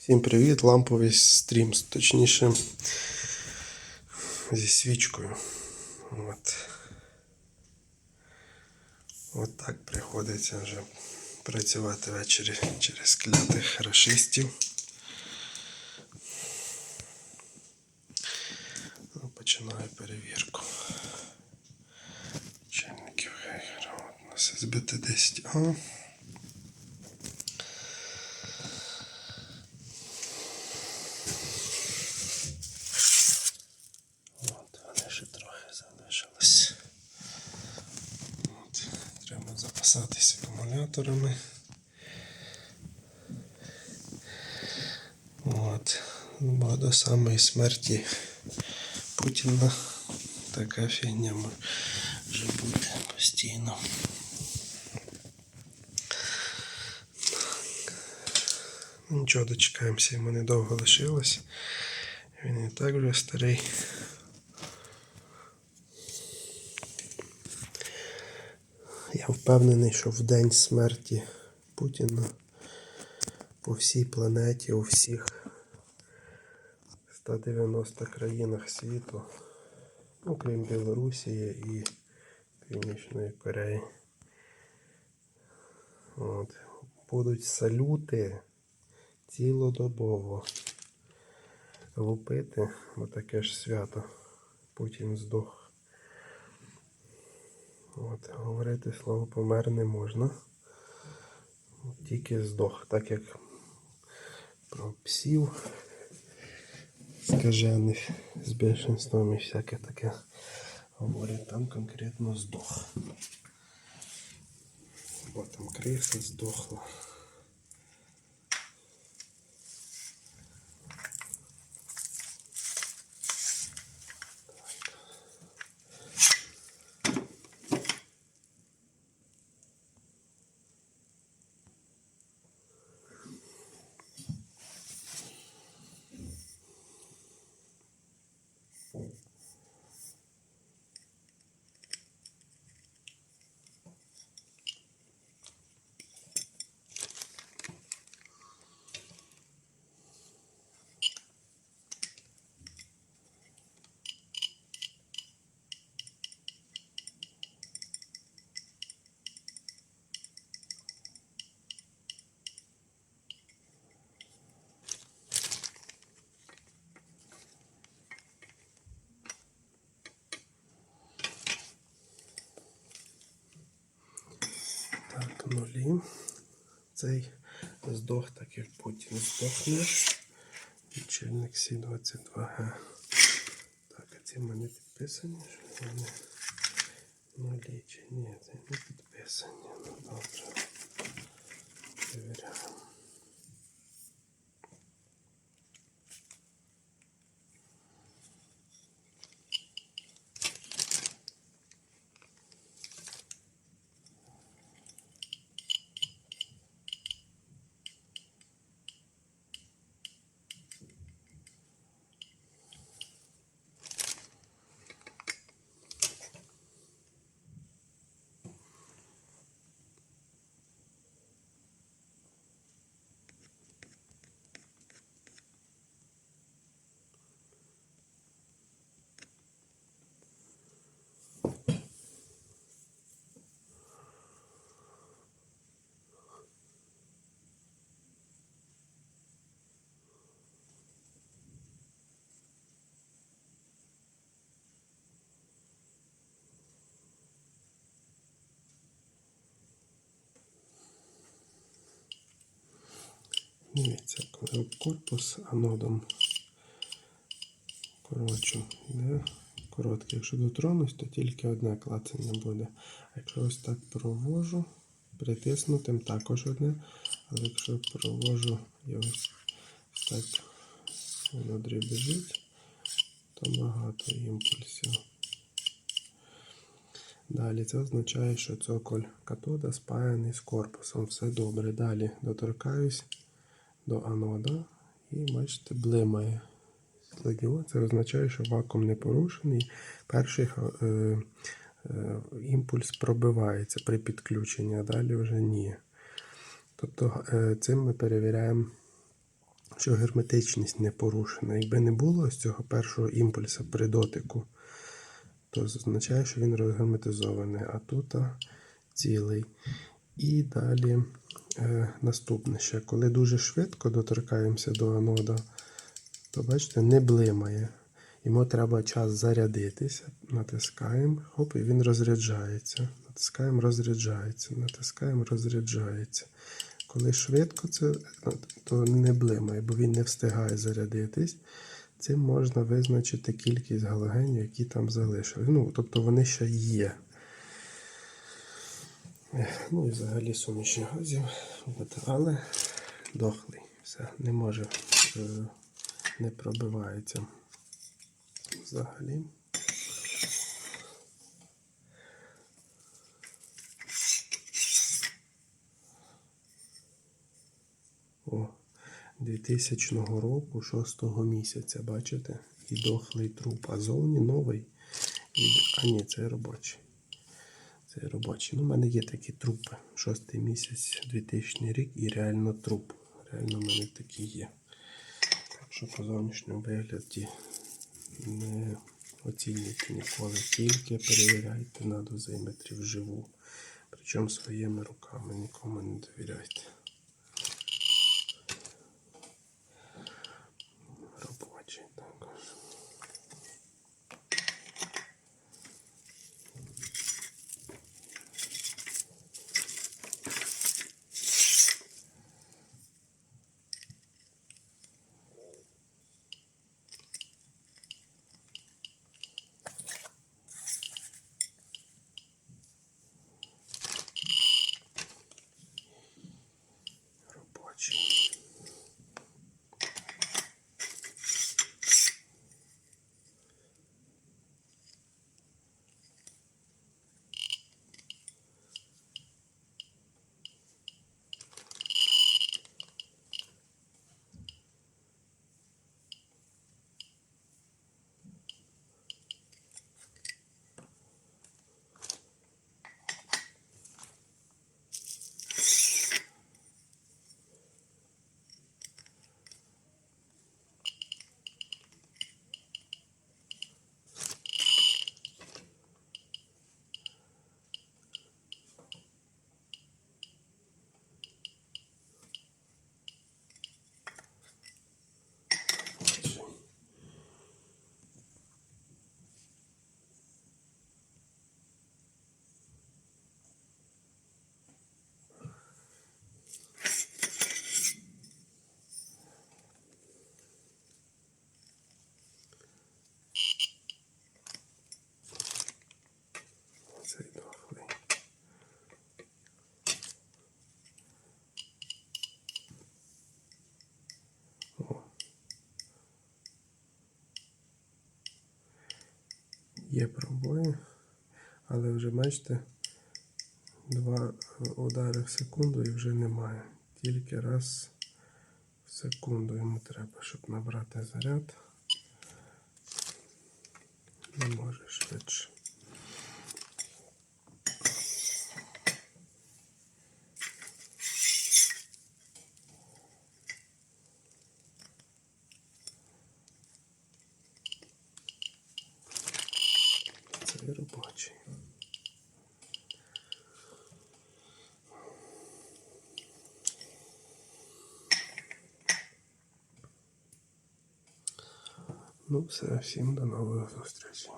Всім привіт! Ламповий стрім, точніше зі свічкою. От. От так приходиться вже працювати ввечері через клятих расистів. Ну, починаю перевірку. Чайників гейгера. У нас СБТ-10А. Запасатись акумуляторами. От, бо до самої смерті Путіна така фігня може бути постійно. Нічого, дочекаємося, йому недовго лишилось. Він і так вже старий. Я впевнений, що в день смерті Путіна по всій планеті, у всіх 190 країнах світу, окрім Білорусі і Північної Кореї. От, будуть салюти цілодобово лупити, бо таке ж свято. Путін здох. От, говорити слово помер не можна. Тільки здох, так як про псів скажених з більшинством і всяке таке говорять, там конкретно здох. Бо там криса здохла. Так, нулі. Цей здох, так як Путін здохне. Лічильник Сі-22Г. Так, а ці в мене підписані, що вони нулі чи ні, це не підписані. Ну добре. Перевіряємо. Дивіться, коли корпус анодом коротше, йде короткий. Якщо дотронусь, то тільки одне клацання буде. А якщо ось так провожу, притиснутим також одне. Але якщо провожу і ось так воно дрібежить, то багато імпульсів. Далі це означає, що цоколь катода спаяний з корпусом. Все добре. Далі доторкаюсь до анода і бачите, блимає. Це означає, що вакуум не порушений. Перший е, е, імпульс пробивається при підключенні, а далі вже ні. Тобто е, цим ми перевіряємо, що герметичність не порушена. Якби не було ось цього першого імпульсу при дотику, то означає, що він розгерметизований, а тут цілий. І далі наступне ще, коли дуже швидко доторкаємося до анода, то бачите, не блимає. Йому треба час зарядитися. Натискаємо, хоп, і він розряджається. Натискаємо, розряджається, натискаємо, розряджається. Коли швидко це, то не блимає, бо він не встигає зарядитись. Цим можна визначити кількість галогенів, які там залишили. Ну, тобто вони ще є. Ну і взагалі суміші газів. От, але дохлий. Все, не може, е, не пробивається. Взагалі. О, 2000 року, 6 місяця, бачите? І дохлий труп, а зовні новий. І... А ні, це робочий. Це робочий. Ну, у мене є такі трупи. Шостий місяць, 2000 рік і реально труп. Реально в мене такі є. Так що по зовнішньому вигляді не оцінюйте ніколи. Тільки перевіряйте на дозиметрі вживу. Причому своїми руками нікому не довіряйте. Є пробої, але вже бачите, два удари в секунду і вже немає. Тільки раз в секунду йому треба, щоб набрати заряд. Не може швидше. Це робочий. Ну, все, до нових зустрічей.